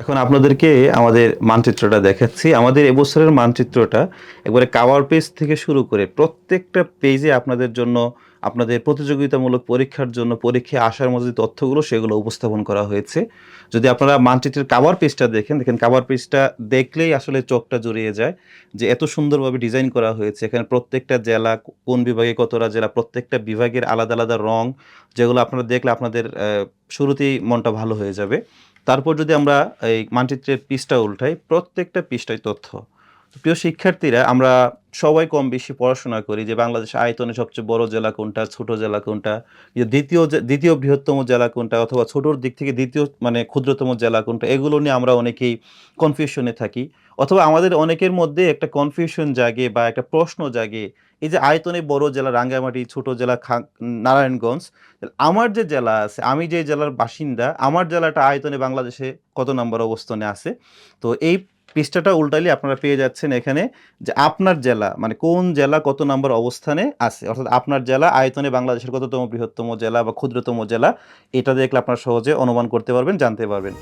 এখন আপনাদেরকে আমাদের মানচিত্রটা দেখাচ্ছি। আমাদের এবছরের মানচিত্রটা একবারে কাভার পেজ থেকে শুরু করে প্রত্যেকটা পেজে আপনাদের জন্য, আপনাদের প্রতিযোগিতামূলক পরীক্ষার জন্য, পরীক্ষায় আসার মধ্যে যে তথ্যগুলো, সেগুলো উপস্থাপন করা হয়েছে। যদি আপনারা মানচিত্রের কাভার পেজটা দেখেন দেখেন কাভার পেজটা দেখলেই আসলে চোখটা জড়িয়ে যায় যে এত সুন্দরভাবে ডিজাইন করা হয়েছে। এখানে প্রত্যেকটা জেলা, কোন বিভাগে কতটা জেলা, প্রত্যেকটা বিভাগের আলাদা আলাদা রং, যেগুলো আপনারা দেখলে আপনাদের শুরুতেই মনটা ভালো হয়ে যাবে। তারপর যদি আমরা এই মানচিত্রের পিসটা উল্টাই প্রত্যেকটা পিসটাই তথ্য। প্রিয় শিক্ষার্থীরা আমরা সবাই কম বেশি পড়াশোনা করি যে বাংলাদেশ আয়তনে সবচেয়ে বড় জেলা কোনটা, ছোট জেলা কোনটা, যে দ্বিতীয় দ্বিতীয় বৃহত্তম জেলা কোনটা অথবা ছোটোর দিক থেকে দ্বিতীয় মানে ক্ষুদ্রতম জেলা কোনটা, এগুলো নিয়ে আমরা অনেকেই কনফিউশনে থাকি। অথবা আমাদের অনেকের মধ্যে একটা কনফিউশন জাগে বা একটা প্রশ্ন জাগে, এই যে আয়তনে বড় জেলা রাঙ্গামাটি, ছোট জেলা খা- নারায়ণগঞ্জ, আমার যে জেলা আছে, আমি যে জেলার বাসিন্দা, আমার জেলাটা আয়তনে বাংলাদেশে কত নম্বর অবস্থানে আছে? তো এই পৃষ্ঠাটা উল্টাইলে আপনারা পেয়ে যাচ্ছেন এখানে যে আপনার জেলা মানে কোন জেলা কত নম্বর অবস্থানে আছে। অর্থাৎ আপনার জেলা, আয়তনে বাংলাদেশের কততম বৃহত্তম জেলা বা ক্ষুদ্রতম জেলা, এটা দেখলে আপনারা সহজে অনুমান করতে পারবেন, জানতে পারবেন।